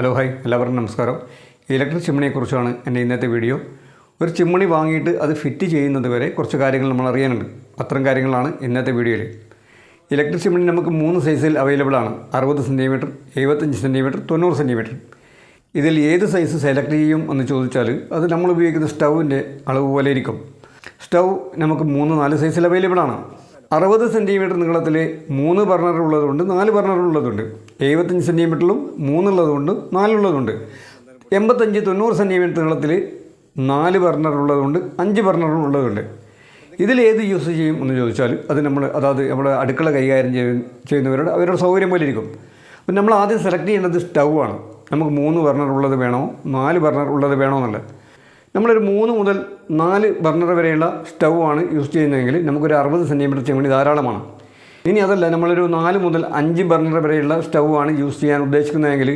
Hello hi. എല്ലാവർക്കും നമസ്കാരം. Electric ചിമ്മിണിയെക്കുറിച്ചാണ് എന്റെ ഇന്നത്തെ വീഡിയോ. ഒരു ചിമ്മിണി വാങ്ങിയിട്ട് അത് ഫിറ്റ് ചെയ്യുന്നത് വരെ കുറച്ച് കാര്യങ്ങൾ നമ്മൾ അറിയാനുണ്ട്. അത്തരം കാര്യങ്ങളാണ് ഇന്നത്തെ വീഡിയോയിൽ ഇലക്ട്രിക് ചിമ്മിണി നമുക്ക് മൂന്ന് സൈസിൽ അവൈലബിൾ ആണ്. അറുപത് സെന്റിമീറ്റർ എഴുപത്തഞ്ച് സെന്റിമീറ്റർ തൊണ്ണൂറ് സെന്റിമീറ്റർ ഇതിൽ ഏത് സൈസ് സെലക്ട് ചെയ്യും എന്ന് ചോദിച്ചാൽ അത് നമ്മൾ ഉപയോഗിക്കുന്ന സ്റ്റൗവിന്റെ അളവ് പോലെ ഇരിക്കും. സ്റ്റൗ നമുക്ക് മൂന്ന് നാല് സൈസിൽ അവൈലബിൾ ആണ്. അറുപത് സെന്റിമീറ്റർ നീളത്തിൽ മൂന്ന് ബർണർ ഉള്ളതുകൊണ്ട് നാല് ബർണർ ഉള്ളതുണ്ട്. എഴുപത്തഞ്ച് സെന്റിമീറ്ററിലും മൂന്നുള്ളതുകൊണ്ട് നാലുള്ളതുണ്ട് എൺപത്തഞ്ച് തൊണ്ണൂറ് സെന്റിമീറ്റർ നീളത്തിൽ നാല് ബർണർ ഉള്ളതുകൊണ്ട് അഞ്ച് ബർണർ ഉള്ളതുണ്ട്. ഇതിലേത് യൂസ് ചെയ്യും എന്ന് ചോദിച്ചാൽ അത് നമ്മൾ അതായത് നമ്മുടെ അടുക്കള കൈകാര്യം ചെയ്യുന്നവരുടെ അവരുടെ സൗകര്യം പോലെ ഇരിക്കും. അപ്പം നമ്മൾ ആദ്യം സെലക്ട് ചെയ്യേണ്ടത് സ്റ്റൗ ആണ്. നമുക്ക് മൂന്ന് ബർണർ ഉള്ളത് വേണോ നാല് ബർണർ ഉള്ളത് വേണോ എന്നുള്ളത്. നമ്മളൊരു മൂന്ന് മുതൽ നാല് ബർണർ വരെയുള്ള സ്റ്റൗ ആണ് യൂസ് ചെയ്യുന്നതെങ്കിൽ നമുക്കൊരു അറുപത് സെന്റിമീറ്റർ ചെമ്മണി ധാരാളമാണ്. ഇനി അതല്ല നമ്മളൊരു നാല് മുതൽ അഞ്ച് ബർണർ വരെയുള്ള സ്റ്റൗ ആണ് യൂസ് ചെയ്യാൻ ഉദ്ദേശിക്കുന്നതെങ്കിൽ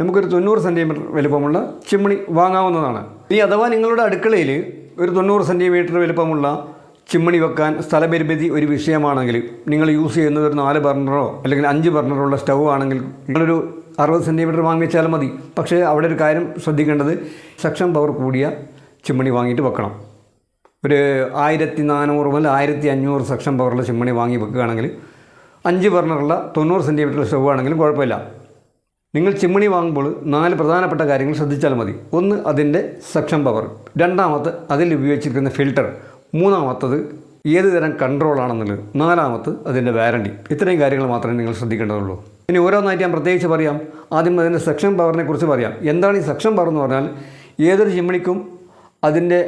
നമുക്കൊരു തൊണ്ണൂറ് സെന്റിമീറ്റർ വലുപ്പമുള്ള ചിമ്മിണി വാങ്ങാവുന്നതാണ്. ഇനി അഥവാ നിങ്ങളുടെ അടുക്കളയിൽ ഒരു തൊണ്ണൂറ് സെന്റിമീറ്റർ വലുപ്പമുള്ള ചിമ്മിണി വെക്കാൻ സ്ഥലപരിമിതി ഒരു വിഷയമാണെങ്കിൽ നിങ്ങൾ യൂസ് ചെയ്യുന്നത് ഒരു നാല് ബർണറോ അല്ലെങ്കിൽ അഞ്ച് ഉള്ള സ്റ്റൗ ആണെങ്കിൽ നിങ്ങളൊരു അറുപത് സെന്റിമീറ്റർ വാങ്ങിച്ചാലും മതി. പക്ഷേ അവിടെ ഒരു കാര്യം ശ്രദ്ധിക്കേണ്ടത് സക്ഷൻ പവർ കൂടിയ ചിമ്മണി വാങ്ങിയിട്ട് വെക്കണം. ഒരു ആയിരത്തി നാനൂറ് മുതൽ ആയിരത്തി അഞ്ഞൂറ് സെക്ഷൻ പവറുള്ള ചിമ്മണി വാങ്ങി വെക്കുകയാണെങ്കിൽ അഞ്ച് ബർണറുള്ള തൊണ്ണൂറ് സെന്റിമീറ്റർ സ്റ്റവ് ആണെങ്കിലും കുഴപ്പമില്ല. നിങ്ങൾ ചിമ്മണി വാങ്ങുമ്പോൾ നാല് പ്രധാനപ്പെട്ട കാര്യങ്ങൾ ശ്രദ്ധിച്ചാൽ മതി. ഒന്ന് അതിന്റെ സക്ഷൻ പവർ. രണ്ടാമത്തെ അതിൽ ഉപയോഗിച്ചിരിക്കുന്ന ഫിൽട്ടർ. മൂന്നാമത്തത് ഏത് തരം കൺട്രോളാണെന്നുള്ളത് നാലാമത്ത് അതിന്റെ വാരണ്ടി. ഇത്രയും കാര്യങ്ങൾ മാത്രമേ നിങ്ങൾ ശ്രദ്ധിക്കേണ്ടതുള്ളൂ. ഇനി ഓരോന്നായിട്ട് ഞാൻ പ്രത്യേകിച്ച് പറയാം. ആദ്യം അതിന്റെ സെക്ഷൻ പവറിനെ കുറിച്ച് പറയാം. എന്താണ് ഈ സെക്ഷൻ പവർ എന്ന് പറഞ്ഞാൽ ഏതൊരു ചിമ്മിണിക്കും അതിന്റെ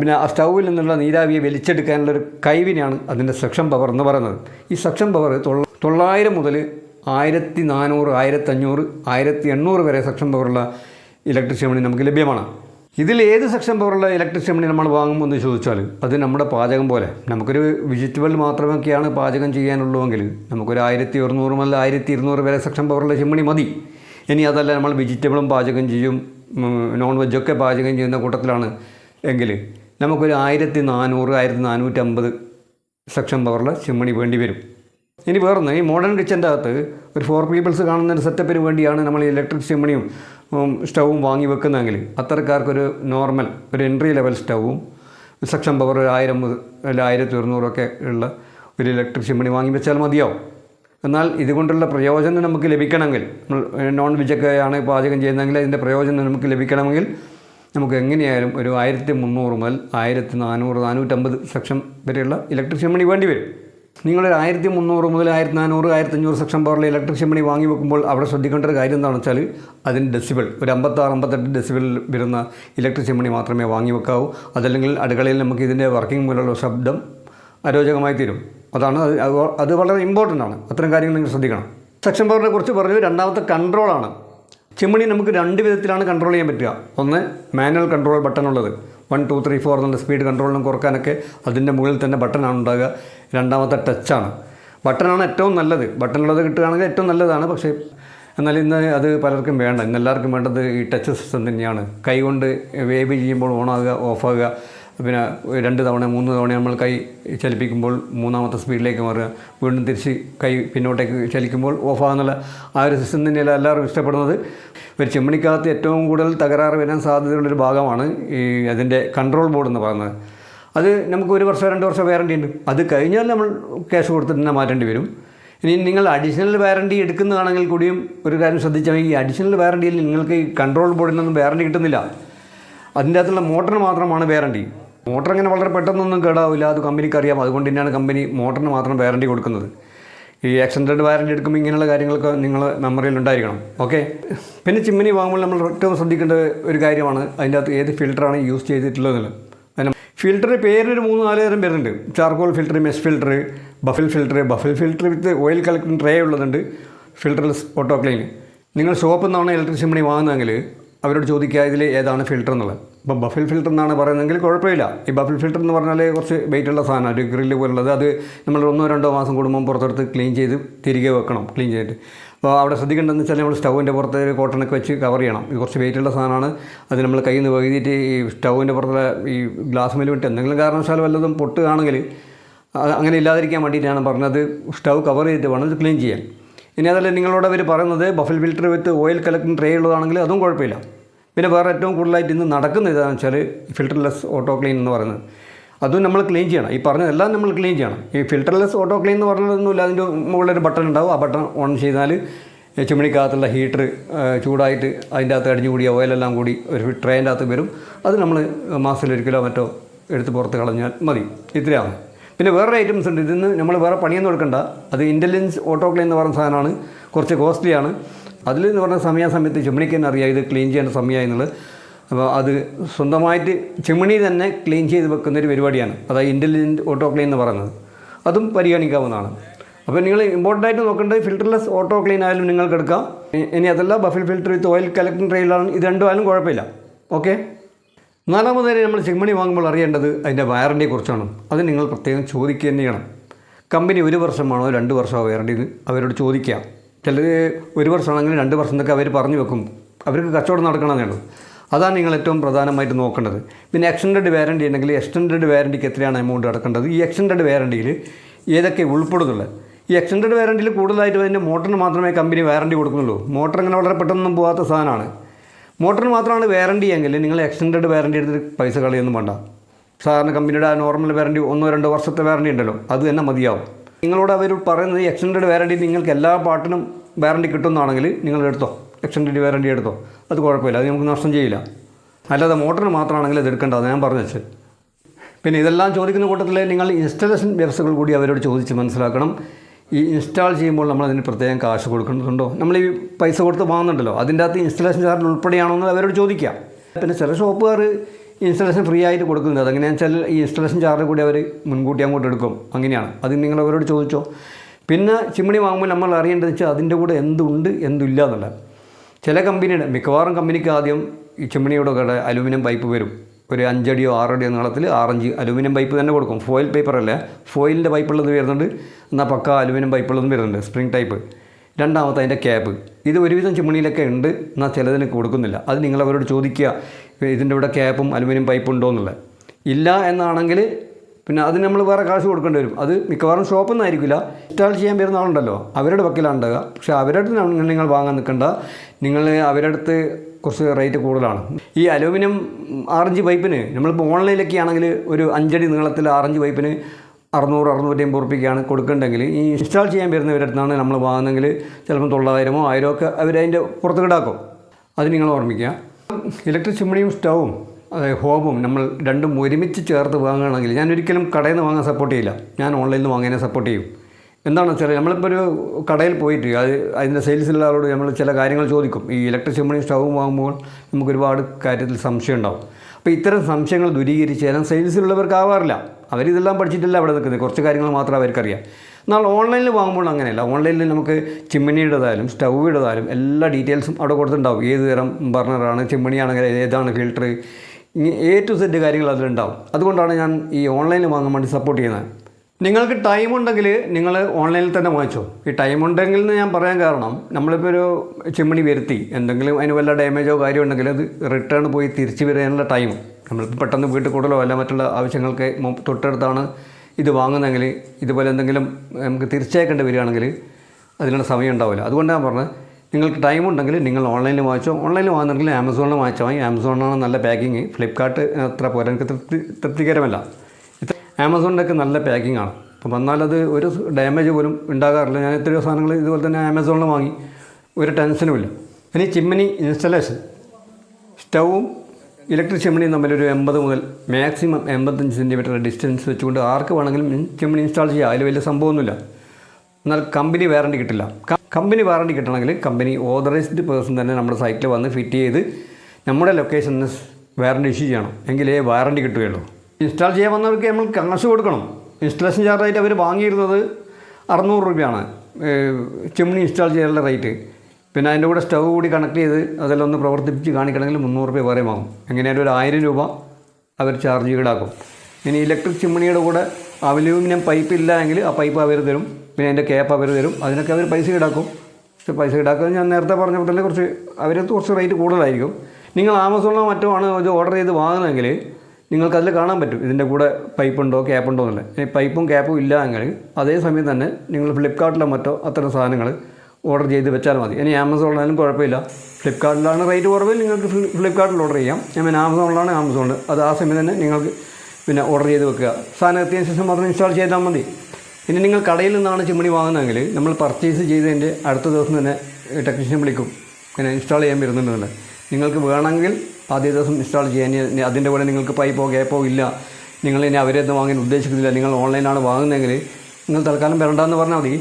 പിന്നെ ആ സ്റ്റൗവിൽ നിന്നുള്ള നീരാവിയെ വലിച്ചെടുക്കാനുള്ള ഒരു കൈവിനാണ് അതിന്റെ സെക്ഷൻ പവർ എന്ന് പറയുന്നത്. ഈ സെക്ഷൻ പവർ തൊള്ള തൊള്ളായിരം മുതൽ ആയിരത്തി നാനൂറ് ആയിരത്തഞ്ഞൂറ് ആയിരത്തി എണ്ണൂറ് വരെ സെക്ഷൻ പവറുള്ള ഇലക്ട്രിക് ചിമ്മിണി നമുക്ക് ലഭ്യമാണ്. ഇതിൽ ഏത് സെക്ഷൻ പോലുള്ള ഇലക്ട്രിക് ചെമ്മണി നമ്മൾ വാങ്ങുമെന്ന് ചോദിച്ചാൽ അത് നമ്മുടെ പാചകം പോലെ. നമുക്കൊരു വെജിറ്റബിൾ മാത്രമൊക്കെയാണ് പാചകം ചെയ്യാനുള്ളൂവെങ്കിൽ നമുക്കൊരു ആയിരത്തി ഒരുന്നൂറ് മുതൽ ആയിരത്തി ഇരുന്നൂറ് വരെ സെക്ഷൻ പവറുള്ള ചെമ്മണി മതി. ഇനി അതല്ല നമ്മൾ വെജിറ്റബിളും പാചകം ചെയ്യും നോൺ വെജൊക്കെ പാചകം ചെയ്യുന്ന കൂട്ടത്തിലാണ് എങ്കിൽ നമുക്കൊരു ആയിരത്തി നാനൂറ് ആയിരത്തി നാനൂറ്റമ്പത് സെക്ഷൻ പവറുള്ള ചെമ്മണി വേണ്ടി വരും. ഇനി വേറൊന്ന് ഈ മോഡേൺ കിച്ചന്റെ അകത്ത് ഒരു ഫോർ പീപ്പിൾസ് കാണുന്ന ഒരു സെറ്റപ്പിന് വേണ്ടിയാണ് നമ്മൾ ഇലക്ട്രിക് ചിമ്മിണിയും സ്റ്റൗവും വാങ്ങി വെക്കുന്നതെങ്കിൽ അത്തരക്കാർക്കൊരു നോർമൽ ഒരു എൻട്രി ലെവൽ സ്റ്റൗവും സെക്ഷൻ പവർ ഒരു ആയിരം മുതൽ ആയിരത്തി ഒരുന്നൂറൊക്കെ ഉള്ള ഒരു ഇലക്ട്രിക് ചിമ്മിണി വാങ്ങി വെച്ചാൽ മതിയാവും. എന്നാൽ ഇതുകൊണ്ടുള്ള പ്രയോജനം നമുക്ക് ലഭിക്കണമെങ്കിൽ നോൺ വെജൊക്കെയാണ് പാചകം ചെയ്യുന്നതെങ്കിൽ അതിന്റെ പ്രയോജനം നമുക്ക് ലഭിക്കണമെങ്കിൽ നമുക്ക് എങ്ങനെയായാലും ഒരു ആയിരത്തി മുന്നൂറ് മുതൽ ആയിരത്തി നാനൂറ് നാനൂറ്റമ്പത് സെക്ഷൻ വരെയുള്ള ഇലക്ട്രിക് ചിമ്മിണി വേണ്ടി വരും. നിങ്ങളൊരു ആയിരത്തി മുന്നൂറ് മുതൽ ആയിരത്തി നാനൂറ് ആയിരത്തി അഞ്ഞൂറ് സെക്ഷൻ പവറിലെ ഇലക്ട്രിക് ചിമ്മിണി വാങ്ങി വെക്കുമ്പോൾ അവിടെ ശ്രദ്ധിക്കേണ്ട ഒരു കാര്യം എന്താണെന്ന് വെച്ചാൽ അതിന് ഡെസിബിൾ ഒരു അമ്പത്താറ് അമ്പത്തെട്ട് ഡെസിബിൾ വരുന്ന ഇലക്ട്രിക് ചിമ്മിണി മാത്രമേ വാങ്ങി വെക്കാവൂ. അതല്ലെങ്കിൽ അടുക്കളയിൽ നമുക്ക് ഇതിന്റെ വർക്കിംഗ് മൂലമുള്ള ശബ്ദം അരോചകമായി തീരും. അതാണ് അത് അത് അത് വളരെ ഇമ്പോർട്ടന്റ് ആണ്. അത്തരം കാര്യങ്ങൾ നിങ്ങൾ ശ്രദ്ധിക്കണം. സെക്ഷൻ പവറിനെ കുറിച്ച് പറഞ്ഞു രണ്ടാമത്തെ കൺട്രോളാണ് ചിമ്മിണി നമുക്ക് രണ്ട് വിധത്തിലാണ് കൺട്രോൾ ചെയ്യാൻ പറ്റുക. ഒന്ന് മാനുവൽ കൺട്രോൾ ബട്ടൺ ഉള്ളത്. വൺ ടു ത്രീ ഫോർ എന്നുള്ള സ്പീഡ് കൺട്രോളിനും കുറക്കാനൊക്കെ അതിന്റെ മുകളിൽ തന്നെ ബട്ടണാണ് ഉണ്ടാകുക രണ്ടാമത്തെ ടച്ചാണ് ബട്ടണാണ് ഏറ്റവും നല്ലത്. ബട്ടണുള്ളത് കിട്ടുകയാണെങ്കിൽ ഏറ്റവും നല്ലതാണ്. പക്ഷേ എന്നാൽ ഇന്ന് അത് പലർക്കും വേണ്ട. ഇന്ന് എല്ലാവർക്കും വേണ്ടത് ഈ ടച്ച് സിസ്റ്റം തന്നെയാണ്. കൈകൊണ്ട് വേവ് ചെയ്യുമ്പോൾ ഓണാകുക ഓഫാകുക പിന്നെ രണ്ട് തവണ മൂന്ന് തവണ നമ്മൾ കൈ ചലിപ്പിക്കുമ്പോൾ മൂന്നാമത്തെ സ്പീഡിലേക്ക് മാറുക. വീണ്ടും തിരിച്ച് കൈ പിന്നോട്ടേക്ക് ചലിക്കുമ്പോൾ ഓഫാകുന്നുള്ള ആ ഒരു സിസ്റ്റം തന്നെയല്ല എല്ലാവരും ഇഷ്ടപ്പെടുന്നത്. ഒരു ചെമ്മണിക്കകത്ത് ഏറ്റവും കൂടുതൽ തകരാറ് വരാൻ സാധ്യതയുള്ളൊരു ഭാഗമാണ് ഈ അതിന്റെ കൺട്രോൾ ബോർഡ് എന്ന് പറയുന്നത്. അത് നമുക്ക് ഒരു വർഷം രണ്ട് വർഷം വാറണ്ടി ഉണ്ട്. അത് കഴിഞ്ഞാൽ നമ്മൾ ക്യാഷ് കൊടുത്തിട്ട് തന്നെ മാറ്റേണ്ടി വരും. ഇനി നിങ്ങൾ അഡീഷണൽ വാറണ്ടി എടുക്കുന്നതാണെങ്കിൽ കൂടിയും ഒരു കാര്യം ശ്രദ്ധിച്ചാൽ ഈ അഡീഷണൽ വാറണ്ടിയിൽ നിങ്ങൾക്ക് ഈ കൺട്രോൾ ബോർഡിൽ നിന്നും വാറണ്ടി കിട്ടുന്നില്ല. അതിന്റെ അകത്തുള്ള മോട്ടറിന് മാത്രമാണ് വാറണ്ടി മോട്ടർ അങ്ങനെ വളരെ പെട്ടെന്നൊന്നും കേടാവില്ല. അത് കമ്പനിക്ക് അറിയാം. അതുകൊണ്ട് തന്നെയാണ് കമ്പനി മോട്ടറിന് മാത്രം വാറണ്ടി കൊടുക്കുന്നത്. ഈ എക്സ്റ്റൻഡഡ് വാറണ്ടി എടുക്കുമ്പോൾ ഇങ്ങനെയുള്ള കാര്യങ്ങളൊക്കെ നിങ്ങൾ മെമ്മറിയിൽ ഉണ്ടായിരിക്കണം. ഓക്കെ പിന്നെ ചിമ്മിനി വാങ്ങുമ്പോൾ നമ്മൾ ഏറ്റവും ശ്രദ്ധിക്കേണ്ട ഒരു കാര്യമാണ്. അതിന്റെ അകത്ത് ഏത് ഫിൽറ്ററാണ് യൂസ് ചെയ്തിട്ടുള്ളതെന്നുള്ളത് അതിന് ഫിൽറ്റർ പേരിനൊരു മൂന്ന് നാല് തരം വരുന്നുണ്ട് charcoal filter mesh filter baffle filter baffle filter with oil collecting tray ഉള്ളതുണ്ട്. Filterless auto clean നിങ്ങൾ ഷോപ്പിൽ നിന്നാണ് ഇലക്ട്രിക് ചിമ്മിണി വാങ്ങുന്നതെങ്കിൽ അവരോട് ചോദിക്കുക ഇതിൽ ഏതാണ് ഫിൽറ്റർ എന്നുള്ളത്? ഇപ്പം ബഫിൽ ഫിൽറ്റർ എന്നാണ് പറയുന്നതെങ്കിൽ കുഴപ്പമില്ല. ഈ ബഫിൽ ഫിൽറ്റർ എന്ന് പറഞ്ഞാൽ കുറച്ച് വെയിറ്റ് വെയിറ്റുള്ള സാധനം ഒരു ഗ്രില്ല് പോലുള്ളത്. അത് നമ്മൾ ഒന്നോ രണ്ടോ മാസം കൂടുമ്പോൾ പുറത്തെടുത്ത് ക്ലീൻ ചെയ്ത് തിരികെ വെക്കണം ക്ലീൻ ചെയ്തിട്ട്. അപ്പോൾ അവിടെ ശ്രദ്ധിക്കേണ്ടതെന്ന് വെച്ചാൽ നമ്മൾ സ്റ്റൗവിന്റെ പുറത്ത് ഒരു കോട്ടണൊക്കെ വെച്ച് കവർ ചെയ്യണം. ഈ കുറച്ച് വെയിറ്റ് വെയിറ്റുള്ള സാധനമാണ്. അത് നമ്മൾ കയ്യിൽ നിന്ന് വൈകിട്ട് ഈ സ്റ്റൗവിന്റെ പുറത്തുള്ള ഈ ഗ്ലാസ് മേൽ വിട്ട് എന്തെങ്കിലും കാരണവശാൽ വല്ലതും പൊട്ടുകയാണെങ്കിൽ അങ്ങനെ ഇല്ലാതിരിക്കാൻ വേണ്ടിയിട്ടാണ് പറഞ്ഞത്. സ്റ്റൗ കവർ ചെയ്തിട്ട് വേണം ക്ലീൻ ചെയ്യാൻ. ഇനി അതല്ല നിങ്ങളോട് അവർ പറയുന്നത്? Baffle filter with oil collecting tray ഉള്ളതാണെങ്കിൽ അതും കുഴപ്പമില്ല. പിന്നെ വേറെ ഏറ്റവും കൂടുതലായിട്ട് ഇന്ന് നടക്കുന്ന ഇതാണെന്ന് വെച്ചാൽ ഫിൽറ്റർലെസ് ഓട്ടോ ക്ലീൻ എന്ന് പറയുന്നത്. അതും നമ്മൾ ക്ലീൻ ചെയ്യണം. ഈ പറഞ്ഞതെല്ലാം നമ്മൾ ക്ലീൻ ചെയ്യണം. ഈ ഫിൽറ്റർലെസ് ഓട്ടോ ക്ലീൻ എന്ന് പറഞ്ഞതൊന്നുമില്ല. അതിന്റെ മുകളിലൊരു ബട്ടൺ ഉണ്ടാവും. ആ ബട്ടൺ ഓൺ ചെയ്താൽ ചുമണിക്കകത്തുള്ള ഹീറ്റർ ചൂടായിട്ട് അതിന്റെ അകത്ത് അടിഞ്ഞു കൂടിയ ഓയിലെല്ലാം കൂടി ഒരു ട്രെയിന്റെ അകത്ത് വരും. അത് നമ്മൾ മാസത്തിലൊരിക്കലോ മറ്റോ എടുത്ത് പുറത്ത് കളഞ്ഞാൽ മതി. ഇത്രയാണ് പിന്നെ വേറെ ഐറ്റംസ് ഉണ്ട്. ഇതിന് നമ്മൾ വേറെ പണിയൊന്നും എടുക്കണ്ട. അത് ഇന്റലിജൻസ് ഓട്ടോക്ലീൻ എന്ന് പറയുന്ന സാധനമാണ്. കുറച്ച് കോസ്റ്റ്ലിയാണ് അതിൽ എന്ന് പറഞ്ഞ സമയാസമയത്ത് ചിമ്മിണിക്ക് തന്നെ അറിയാം. ഇത് ക്ലീൻ ചെയ്യേണ്ട സമയമായി എന്നുള്ളത്. അപ്പോൾ അത് സ്വന്തമായിട്ട് ചിമ്മിണി തന്നെ ക്ലീൻ ചെയ്ത് വെക്കുന്ന ഒരു പരിപാടിയാണ്. അതായത് ഇന്റലിജന്റ് ഓട്ടോ ക്ലീൻ എന്ന് പറയുന്നത്. അതും പരിഗണിക്കാവുന്നതാണ്. അപ്പോൾ നിങ്ങൾ ഇമ്പോർട്ടന്റ് ആയിട്ട് നോക്കേണ്ടത് ഫിൽറ്റർലെസ് ഓട്ടോ ക്ലീൻ ആയാലും നിങ്ങൾക്ക് എടുക്കാം ഇനി അതല്ല baffle filter with oil collecting ട്രെയിലാണ് ഇത് രണ്ടും ആയാലും കുഴപ്പമില്ല. ഓക്കെ നാലാമതായി നമ്മൾ ചെമ്മണി വാങ്ങുമ്പോൾ അറിയേണ്ടത് അതിന്റെ വാറണ്ടിയെ കുറിച്ചാണ്. അത് നിങ്ങൾ പ്രത്യേകം ചോദിക്കുക തന്നെ ചെയ്യണം. കമ്പനി ഒരു വർഷമാണോ രണ്ട് വർഷമോ വാറണ്ടി അവരോട് ചോദിക്കുക. ചിലർ ഒരു വർഷമാണെങ്കിൽ രണ്ട് വർഷം എന്നൊക്കെ അവർ പറഞ്ഞു വെക്കും. അവർക്ക് കച്ചവടം നടക്കണമെന്നാണ് അതാണ് നിങ്ങൾ ഏറ്റവും പ്രധാനമായിട്ട് നോക്കേണ്ടത്. പിന്നെ എക്സ്റ്റൻഡഡ് വാറണ്ടി ഉണ്ടെങ്കിൽ എക്സ്റ്റൻഡഡ് വാറണ്ടിക്ക് എത്രയാണ് എമൗണ്ട് അടക്കേണ്ടത്? ഈ എക്സ്റ്റൻഡഡ് വാറണ്ടിയിൽ ഏതൊക്കെ ഉൾപ്പെടുന്നുള്ളത്? ഈ എക്സ്റ്റൻഡഡ് വാറണ്ടിയിൽ കൂടുതലായിട്ട് അതിന്റെ മോട്ടറിന് മാത്രമേ കമ്പനി വാറണ്ടി കൊടുക്കുന്നുള്ളൂ. മോട്ടർ അങ്ങനെ വളരെ പെട്ടെന്നൊന്നും പോകാത്ത സാധനമാണ്. മോട്ടറിന് മാത്രമാണ് വാറണ്ടി എങ്കിൽ നിങ്ങൾ എക്സ്റ്റൻഡ് വാറണ്ടി എടുത്തിട്ട് പൈസ കളിയൊന്നും വേണ്ട. സാധാരണ കമ്പനിയുടെ ആ നോർമൽ വാറണ്ടി ഒന്നോ രണ്ടോ വർഷത്തെ വാറണ്ടി ഉണ്ടല്ലോ അത് തന്നെ മതിയാവും. നിങ്ങളോട് അവർ പറയുന്നത് എക്സ്റ്റൻഡ് വാറണ്ടി നിങ്ങൾക്ക് എല്ലാ പാട്ടിനും വാറണ്ടി കിട്ടുന്നതാണെങ്കിൽ നിങ്ങൾ എടുത്തോ എക്സ്റ്റൻഡ് വാറണ്ടി എടുത്തോ. അത് കുഴപ്പമില്ല അത് നമുക്ക് നഷ്ടം ചെയ്യില്ല. അല്ലാതെ മോട്ടറിന് മാത്രമാണെങ്കിൽ അത് എടുക്കേണ്ട അത് ഞാൻ പറഞ്ഞു വെച്ചത്. പിന്നെ ഇതെല്ലാം ചോദിക്കുന്ന കൂട്ടത്തിൽ നിങ്ങൾ ഇൻസ്റ്റലേഷൻ വ്യവസ്ഥകൾ കൂടി അവരോട് ചോദിച്ച് മനസ്സിലാക്കണം. ഈ ഇൻസ്റ്റാൾ ചെയ്യുമ്പോൾ നമ്മൾ അതിന് പ്രത്യേകം കാശ് കൊടുക്കേണ്ടതുണ്ടോ? നമ്മൾ ഈ പൈസ കൊടുത്ത് വാങ്ങുന്നുണ്ടല്ലോ. അതിന്റെ അകത്ത് ഇൻസ്റ്റലേഷൻ ചാർജ് ഉൾപ്പെടെയാണോ എന്ന് അവരോട് ചോദിക്കാം. പിന്നെ ചില ഷോപ്പുകാർ ഇൻസ്റ്റലേഷൻ ഫ്രീ ആയിട്ട് കൊടുക്കുന്നുണ്ട്. അതെങ്ങനെയാണെന്ന് വെച്ചാൽ ഈ ഇൻസ്റ്റലേഷൻ ചാർജ് കൂടി അവർ മുൻകൂട്ടി അങ്ങോട്ട് എടുക്കും. അങ്ങനെയാണ്. അത് നിങ്ങൾ അവരോട് ചോദിച്ചോ. പിന്നെ ചിമ്മിണി വാങ്ങുമ്പോൾ നമ്മൾ അറിയേണ്ടത് വെച്ചാൽ അതിന്റെ കൂടെ എന്തുണ്ട് എന്തില്ല എന്നുള്ളത്. ചില കമ്പനിയുടെ മിക്കവാറും കമ്പനിക്ക് ആദ്യം ഈ ചിമ്മിണിയുടെ കൂടെ അലുമിനിയം പൈപ്പ് വരും. ഒരു അഞ്ചടിയോ ആറടിയോ നീളത്തിൽ ആറഞ്ച് അലുമിനിയം പൈപ്പ് തന്നെ കൊടുക്കും. ഫോയിൽ പേപ്പറല്ലേ ഫോയിലിന്റെ പൈപ്പുള്ളത് വരുന്നുണ്ട്? എന്നാൽ പക്ക അലുമിനിയം പൈപ്പുള്ളതും വരുന്നുണ്ട്? സ്പ്രിംഗ് ടൈപ്പ് രണ്ടാമത്തെ അതിന്റെ ക്യാപ്പ് ഇത് ഒരുവിധം ചിമ്മിണിയിലൊക്കെ ഉണ്ട് എന്നാൽ ചിലതിന് കൊടുക്കുന്നില്ല. അത് നിങ്ങൾ അവരോട് ചോദിക്കുക ഇതിന്റെ ഇവിടെ ക്യാപ്പും അലുമിനിയം പൈപ്പും ഉണ്ടോ എന്നുള്ളത്. ഇല്ല എന്നാണെങ്കിൽ പിന്നെ അതിന് നമ്മൾ വേറെ കാശ് കൊടുക്കേണ്ടി വരും. അത് മിക്കവാറും ഷോപ്പിൽ നിന്നായിരിക്കില്ല ഇൻസ്റ്റാൾ ചെയ്യാൻ വരുന്ന ആളുണ്ടല്ലോ. അവരുടെ പക്കലാണ് ഉണ്ടാകുക പക്ഷേ അവരുടെ അടുത്ത് നിങ്ങൾ വാങ്ങാൻ നിൽക്കണ്ട. നിങ്ങൾ അവരുടെ അടുത്ത് കുറച്ച് റേറ്റ് കൂടുതലാണ്. ഈ അലൂമിനിയം ആറഞ്ച് പൈപ്പിന് നമ്മളിപ്പോൾ ഓൺലൈനിലൊക്കെ ആണെങ്കിൽ ഒരു അഞ്ചടി നീളത്തിൽ ആറഞ്ച് പൈപ്പിന് അറുന്നൂറ് അറുന്നൂറ്റി അമ്പത് റുപ്യക്കാണ് കൊടുക്കേണ്ടെങ്കിൽ ഈ ഇൻസ്റ്റാൾ ചെയ്യാൻ വരുന്നവരുടെ അടുത്താണ് നമ്മൾ വാങ്ങുന്നതെങ്കിൽ ചിലപ്പോൾ തൊള്ളായിരമോ ആയിരമോ ഒക്കെ അവരതിന്റെ പുറത്ത് കിടാക്കും. അത് നിങ്ങൾ ഓർമ്മിക്കുക. ഇലക്ട്രിക് ചിമ്മിണിയും സ്റ്റൗവും ഹോബും നമ്മൾ രണ്ടും ഒരുമിച്ച് ചേർത്ത് വാങ്ങുകയാണെങ്കിൽ ഞാൻ ഒരിക്കലും കടയിൽ നിന്ന് വാങ്ങാൻ സപ്പോർട്ട് ചെയ്യില്ല. ഞാൻ ഓൺലൈനിൽ നിന്ന് വാങ്ങാനെ സപ്പോർട്ട് ചെയ്യും. എന്താണെന്ന് വെച്ചാൽ നമ്മളിപ്പോൾ ഒരു കടയിൽ പോയിട്ട് അത് അതിന്റെ സെയിൽസിലുള്ള ആളോട് നമ്മൾ ചില കാര്യങ്ങൾ ചോദിക്കും. ഈ ഇലക്ട്രിക് ചിമ്മിണി സ്റ്റൗവും വാങ്ങുമ്പോൾ നമുക്ക് ഒരുപാട് കാര്യത്തിൽ സംശയം ഉണ്ടാവും. അപ്പോൾ ഇത്തരം സംശയങ്ങൾ ദൂരീകരിച്ച് തരാൻ സെയിൽസിലുള്ളവർക്ക് ആവാറില്ല. അവരിതെല്ലാം പഠിച്ചിട്ടില്ല അവിടെ നിൽക്കുന്നത്. കുറച്ച് കാര്യങ്ങൾ മാത്രമേ അവർക്കറിയാം. എന്നാൽ ഓൺലൈനിൽ വാങ്ങുമ്പോൾ അങ്ങനെയല്ല. ഓൺലൈനിൽ നമുക്ക് ചിമ്മിണിയുടേതായാലും സ്റ്റൗവിടേതായാലും എല്ലാ ഡീറ്റെയിൽസും അവിടെ കൊടുത്തിട്ടുണ്ടാവും. ഏത് തരം ബർണറാണ് ചിമ്മിണിയാണെങ്കിൽ ഏതാണ് ഫിൽറ്റർ എ ടു സെഡ് കാര്യങ്ങൾ അതിലുണ്ടാവും. അതുകൊണ്ടാണ് ഞാൻ ഈ ഓൺലൈനിൽ വാങ്ങാൻ വേണ്ടി സപ്പോർട്ട് ചെയ്യുന്നത്. നിങ്ങൾക്ക് ടൈം ഉണ്ടെങ്കിൽ നിങ്ങൾ ഓൺലൈനിൽ തന്നെ വാങ്ങിച്ചോ. ഈ ടൈം ഉണ്ടെങ്കിൽ എന്ന് ഞാൻ പറയാൻ കാരണം നമ്മളിപ്പോൾ ഒരു ചിമ്മിണി വരുത്തി എന്തെങ്കിലും അതിന് വല്ല ഡാമേജോ കാര്യമോ ഉണ്ടെങ്കിൽ അത് റിട്ടേൺ പോയി തിരിച്ചു വരാനുള്ള ടൈം നമ്മളിപ്പോൾ പെട്ടെന്ന് വീട്ടിൽ കൂടുതലോ അല്ല മറ്റുള്ള ആവശ്യങ്ങൾക്ക് തൊട്ടടുത്താണ് ഇത് വാങ്ങുന്നതെങ്കിൽ ഇതുപോലെ എന്തെങ്കിലും നമുക്ക് തിരിച്ചയക്കേണ്ടി വരികയാണെങ്കിൽ അതിനുള്ള സമയം ഉണ്ടാവില്ല. അതുകൊണ്ടാണ് പറഞ്ഞത് നിങ്ങൾക്ക് ടൈം ഉണ്ടെങ്കിൽ നിങ്ങൾ ഓൺലൈനിൽ വാങ്ങിച്ചോ ഓൺലൈനിൽ വാങ്ങുന്നുണ്ടെങ്കിൽ ആമസോണിൽ വാങ്ങിച്ചാൽ മതി. ആമസോണിലാണ് നല്ല പാക്കിങ് ഫ്ലിപ്കാർട്ട് അത്ര പോരാ. എനിക്ക് തൃപ്തി തൃപ്തികരമല്ല. ആമസോണിന്റെയൊക്കെ നല്ല പാക്കിംഗ് ആണ്. അപ്പം വന്നാലത് ഒരു ഡാമേജ് പോലും ഉണ്ടാകാറില്ല. ഞാൻ എത്രയോ സാധനങ്ങൾ ഇതുപോലെ തന്നെ ആമസോണിൽ വാങ്ങി. ഒരു ടെൻഷനുമില്ല ഇനി ചിമ്മിനി ഇൻസ്റ്റലേഷൻ സ്റ്റൗവും ഇലക്ട്രിക് ചിമ്മിണിയും തമ്മിലൊരു എൺപത് മുതൽ മാക്സിമം എൺപത്തഞ്ച് സെന്റിമീറ്റർ ഡിസ്റ്റൻസ് വെച്ചുകൊണ്ട് ആർക്ക് വേണമെങ്കിലും ചിമ്മിണി ഇൻസ്റ്റാൾ ചെയ്യാം. അതിൽ വലിയ സംഭവമൊന്നുമില്ല. എന്നാൽ കമ്പനി വാറണ്ടി കിട്ടില്ല. കമ്പനി വാറണ്ടി കിട്ടണമെങ്കിൽ കമ്പനി ഓതറൈസ്ഡ് പേഴ്സൺ തന്നെ നമ്മുടെ സൈറ്റിൽ വന്ന് ഫിറ്റ് ചെയ്ത് നമ്മുടെ ലൊക്കേഷനിൽ വാറണ്ടി ഇഷ്യൂ ചെയ്യണം. എങ്കിലേ വാറണ്ടി കിട്ടുകയുള്ളൂ. ഇൻസ്റ്റാൾ ചെയ്യാൻ വന്നവർക്ക് നമ്മൾ കാശ് കൊടുക്കണം. ഇൻസ്റ്റലേഷൻ ചാർജായിട്ട് അവർ വാങ്ങിയിരുന്നത് അറുന്നൂറ് രൂപയാണ്. ചിമ്മിണി ഇൻസ്റ്റാൾ ചെയ്യാനുള്ള റേറ്റ് പിന്നെ അതിന്റെ കൂടെ സ്റ്റവ് കൂടി കണക്ട് ചെയ്ത് അതെല്ലാം ഒന്ന് പ്രവർത്തിപ്പിച്ച് കാണിക്കണമെങ്കിൽ മുന്നൂറ് രൂപ വേറെ വാങ്ങും. എങ്ങനെയായാലും ഒരു ആയിരം രൂപ അവർ ചാർജ് ഈടാക്കും. ഇനി ഇലക്ട്രിക് ചിമ്മിണിയുടെ കൂടെ അലുമിനിയം പൈപ്പ് ഇല്ല എങ്കിൽ ആ പൈപ്പ് അവർ തരും. പിന്നെ അതിന്റെ ക്യാപ്പ് അവർ തരും. അതിനൊക്കെ അവർ പൈസ ഈടാക്കും. പക്ഷേ പൈസ ഈടാക്കുന്നത് ഞാൻ നേരത്തെ പറഞ്ഞപ്പോൾ തന്നെ കുറച്ച് അവരത് കുറച്ച് റേറ്റ് കൂടുതലായിരിക്കും. നിങ്ങൾ ആമസോണിലോ മറ്റോ ആണ് ഇത് ഓർഡർ ചെയ്ത് വാങ്ങുന്നതെങ്കിൽ നിങ്ങൾക്ക് അതിൽ കാണാൻ പറ്റും. ഇതിന്റെ കൂടെ പൈപ്പ് ഉണ്ടോ ക്യാപ്പ് ഉണ്ടോ എന്നുള്ളത് ഈ പൈപ്പും ക്യാപ്പും ഇല്ല എങ്കിൽ അതേ സമയം തന്നെ നിങ്ങൾ ഫ്ലിപ്കാർട്ടിലോ മറ്റോ അത്തരം സാധനങ്ങൾ ഓർഡർ ചെയ്ത് വെച്ചാൽ മതി. ഇനി ആമസോണിലായാലും കുഴപ്പമില്ല. ഫ്ലിപ്കാർട്ടിലാണ് റേറ്റ് കുറവ്. നിങ്ങൾക്ക് ഫ്ലിപ്കാർട്ടിൽ ഓർഡർ ചെയ്യാം. ഞാൻ ആമസോണിലാണ് ആമസോണിൽ അത് ആ സമയം തന്നെ നിങ്ങൾക്ക് പിന്നെ ഓർഡർ ചെയ്ത് വെക്കുക. സാധനം എത്തിയതിന് ശേഷം മാത്രം ഇൻസ്റ്റാൾ ചെയ്താൽ മതി. ഇനി നിങ്ങൾ കടയിൽ നിന്നാണ് ചിമ്മിണി വാങ്ങുന്നതെങ്കിൽ നമ്മൾ പർച്ചേസ് ചെയ്തതിന്റെ അടുത്ത ദിവസം തന്നെ ടെക്നീഷ്യൻ വിളിക്കും. ഇങ്ങനെ ഇൻസ്റ്റാൾ ചെയ്യാൻ വരുന്നുണ്ടെന്നുള്ളത്. നിങ്ങൾക്ക് വേണമെങ്കിൽ ആദ്യ ദിവസം ഇൻസ്റ്റാൾ ചെയ്യാൻ അതിന്റെ കൂടെ നിങ്ങൾക്ക് പൈപ്പോ ഗ്യാപ്പോ ഇല്ല. നിങ്ങൾ ഇനി അവരെ ഒന്നും വാങ്ങാൻ ഉദ്ദേശിക്കുന്നില്ല. നിങ്ങൾ ഓൺലൈനാണ് വാങ്ങുന്നതെങ്കിൽ നിങ്ങൾ തൽക്കാലം വരണ്ടെന്ന് പറഞ്ഞാൽ മതി.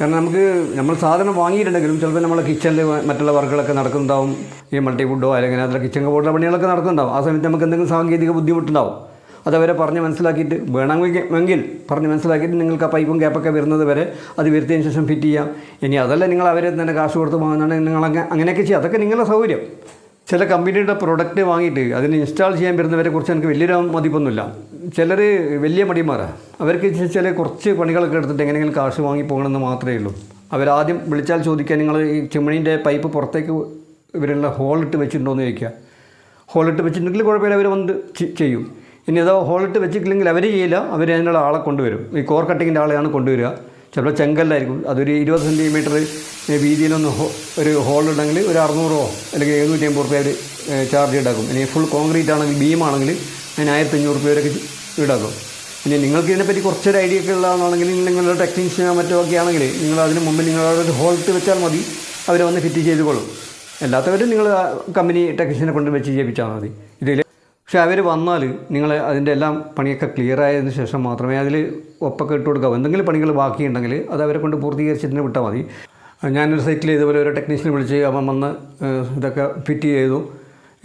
കാരണം നമുക്ക് നമ്മൾ സാധനം വാങ്ങിയിട്ടുണ്ടെങ്കിലും ചിലപ്പോൾ നമ്മളെ കിച്ചണിൽ മറ്റുള്ള വർക്കുകളൊക്കെ നടക്കുന്നുണ്ടാവും. ഈ മൾട്ടി ഫുഡോ അല്ലെങ്കിൽ അതിലെ കിച്ചൺ കബോർഡിലെ പണികളൊക്കെ നടക്കുന്നുണ്ടാവും. ആ സമയത്ത് നമുക്ക് എന്തെങ്കിലും സാങ്കേതിക ബുദ്ധിമുട്ടുണ്ടാവും. അതവരെ പറഞ്ഞ് മനസ്സിലാക്കിയിട്ട് വേണമെങ്കിൽ പറഞ്ഞ് മനസ്സിലാക്കിയിട്ട് നിങ്ങൾക്ക് ആ പൈപ്പും ഗ്യാപ്പൊക്കെ വരുന്നത് വരെ അത് വരുത്തിയതിന് ശേഷം ഫിറ്റ് ചെയ്യാം. ഇനി അതല്ല നിങ്ങൾ അവരെ തന്നെ കാശ് കൊടുത്ത് വാങ്ങുന്നതാണെങ്കിൽ നിങ്ങൾ അങ്ങ- അങ്ങനെയൊക്കെ ചെയ്യാം. അതൊക്കെ നിങ്ങളുടെ സൗകര്യം. ചില കമ്പനിയുടെ പ്രൊഡക്റ്റ് വാങ്ങിയിട്ട് അതിന് ഇൻസ്റ്റാൾ ചെയ്യാൻ വരുന്നവരെ കുറിച്ച് എനിക്ക് വലിയൊരു മതിപ്പൊന്നുമില്ല. ചിലർ വലിയ മടിമാരാണ് അവർക്ക് ചില കുറച്ച് പണികളൊക്കെ എടുത്തിട്ട് എങ്ങനെയെങ്കിലും കാശ് വാങ്ങി പോകണമെന്ന് മാത്രമേ ഉള്ളൂ. അവരാദ്യം വിളിച്ചാൽ ചോദിക്കാൻ നിങ്ങൾ ഈ ചിമ്മിണീന്റെ പൈപ്പ് പുറത്തേക്ക് ഇവരുള്ള ഹോളിട്ട് വെച്ചിട്ടുണ്ടോ എന്ന് ചോദിക്കുക. ഹോളിട്ട് വെച്ചിട്ടുണ്ടെങ്കിൽ കുഴപ്പമില്ല അവർ വന്ന് ചെയ്യും. ഇനി അതോ ഹോളിട്ട് വെച്ചിട്ടില്ലെങ്കിൽ അവർ ചെയ്യില്ല. അവർ അതിനുള്ള ആളെ കൊണ്ടുവരും. ഈ കോർ കട്ടിങ്ങിന്റെ ആളെയാണ് കൊണ്ടുവരിക. ചിലപ്പോൾ ചെങ്കല്ലായിരിക്കും. അതൊരു ഇരുപത് സെന്റിമീറ്റർ വീതിയിലൊന്ന് ഒരു ഹോളുണ്ടെങ്കിൽ ഒരു അറുന്നൂറോ അല്ലെങ്കിൽ എഴുന്നൂറ്റി അമ്പത് റുപ്യ അവർ ചാർജ് ഈടാക്കും ഇനി ഫുൾ കോൺക്രീറ്റ് ആണെങ്കിൽ ബീമാണെങ്കിൽ അതിന് ആയിരത്തി അഞ്ഞൂറ് റുപ്യ വരെ ഈടാക്കും ഇനി നിങ്ങൾക്ക് ഇതിനെപ്പറ്റി കുറച്ചൊരു ഐഡിയ ഒക്കെ ഉള്ളതാണെങ്കിൽ നിങ്ങളുടെ ടെക്നീഷ്യനോ മറ്റോ ഒക്കെ ആണെങ്കിൽ നിങ്ങൾ അതിന് മുമ്പ് ഒരു ഹോൾട്ട് വെച്ചാൽ മതി. അവർ വന്ന് ഫിറ്റ് ചെയ്തുകൊള്ളും. അല്ലാത്തവരും നിങ്ങൾ കമ്പനി ടെക്നീഷ്യനെ കൊണ്ട് വെച്ച് ചെയ്യിപ്പിച്ചാൽ മതി. ഇതിൽ പക്ഷേ അവർ വന്നാൽ നിങ്ങൾ അതിന്റെ എല്ലാം പണിയൊക്കെ ക്ലിയർ ആയതിന് ശേഷം മാത്രമേ അതിൽ ഒപ്പൊക്കെ ഇട്ട് കൊടുക്കാവൂ. എന്തെങ്കിലും പണികൾ ബാക്കിയുണ്ടെങ്കിൽ അത് അവരെ കൊണ്ട് പൂർത്തീകരിച്ചതിന് വിട്ടാൽ മതി. ഞാനൊരു സൈക്കിൾ ഇതുപോലെ ഒരു ടെക്നീഷ്യനെ വിളിച്ച് അവൻ വന്ന് ഇതൊക്കെ ഫിറ്റ് ചെയ്തു.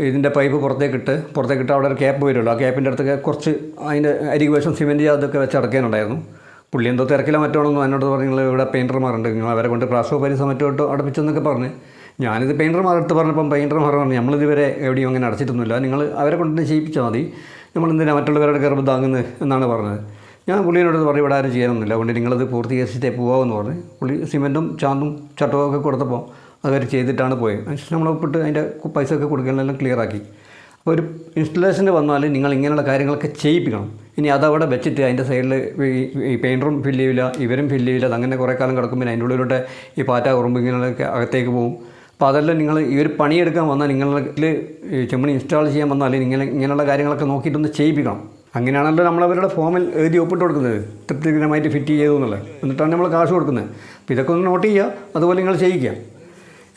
ഇതിന്റെ പൈപ്പ് പുറത്തേക്കിട്ട് പുറത്തേക്കിട്ട് അവിടെ ഒരു ക്യാപ്പ് വരുമല്ലോ ആ ക്യാപ്പിന്റെ അടുത്തൊക്കെ കുറച്ച് അതിന്റെ അരികു വശം സിമെന്റ് അതൊക്കെ വെച്ച് അടക്കാനുണ്ടായിരുന്നു പുള്ളി എന്തോ തിരക്കിലോ മറ്റോ എന്നോ എന്നോട് പറഞ്ഞു നിങ്ങൾ ഇവിടെ പെയിന്റർമാരുണ്ട് നിങ്ങൾ അവരെ കൊണ്ട് പ്രാസോ പരിസോ മറ്റോ ഇട്ടോ അടപ്പിച്ചെന്നൊക്കെ പറഞ്ഞ്. ഞാനിത് പെയിന്റർമാർ അടുത്ത് പറഞ്ഞപ്പം പെയിന്റർമാർ പറഞ്ഞു നമ്മളിതുവരെ എവിടെയും അങ്ങനെ അടച്ചിട്ടൊന്നുമില്ല. നിങ്ങൾ അവരെ കൊണ്ട് ചെയ്യിപ്പിച്ചാൽ മതി. നമ്മൾ മറ്റുള്ളവരുടെ ഗർഭം താങ്ങുന്നത് എന്നാണ് പറഞ്ഞത്. ഞാൻ പുള്ളിയോട് പറഞ്ഞു ഇവിടെ ആരും ചെയ്യാനൊന്നുമില്ല. അതുകൊണ്ട് നിങ്ങളത് പൂർത്തീകരിച്ചിട്ടേ പോകാമെന്ന് പറഞ്ഞു. പുള്ളി സിമെന്റും ചാന്തും ചട്ടവും ഒക്കെ കൊടുത്തപ്പോൾ അവർ ചെയ്തിട്ടാണ് പോയത് അതിനുശേഷം നമ്മൾ ഒപ്പിട്ട് അതിന്റെ പൈസ ഒക്കെ കൊടുക്കാനെല്ലാം ക്ലിയർ ആക്കി. അപ്പോൾ ഒരു ഇൻസ്റ്റലേഷന് വന്നാൽ നിങ്ങൾ ഇങ്ങനെയുള്ള കാര്യങ്ങളൊക്കെ ചെയ്യിപ്പിക്കണം. ഇനി അതവിടെ വെച്ചിട്ട് അതിന്റെ സൈഡിൽ ഈ പെയിന്ററും ഫില്ല് ചെയ്യില്ല ഇവരും ഫില്ല് ചെയ്യില്ല അതങ്ങനെ കുറേ കാലം കിടക്കുമ്പോൾ അതിന്റെ ഉള്ളിലോട്ട് ഈ പാറ്റ ഉറുമ്പ് ഇങ്ങനെയൊക്കെ അകത്തേക്ക് പോകും അപ്പോൾ അതെല്ലാം നിങ്ങൾ ഈ ഒരു പണിയെടുക്കാൻ വന്നാൽ നിങ്ങളിൽ ചെമ്മണി ഇൻസ്റ്റാൾ ചെയ്യാൻ വന്നാൽ നിങ്ങൾ ഇങ്ങനെയുള്ള കാര്യങ്ങളൊക്കെ നോക്കിയിട്ടൊന്ന് ചെയ്യിപ്പിക്കണം. അങ്ങനെയാണല്ലോ നമ്മൾ അവരുടെ ഫോമിൽ എഴുതി ഒപ്പിട്ട് കൊടുക്കുന്നത്. തൃപ്തികരമായിട്ട് ഫിറ്റ് ചെയ്തു എന്നുള്ളത്. എന്നിട്ടാണ് നമ്മൾ കാശ് കൊടുക്കുന്നത്. അപ്പോൾ ഇതൊക്കെ ഒന്ന് നോട്ട് ചെയ്യുക. അതുപോലെ നിങ്ങൾ ചെയ്യിക്കുക.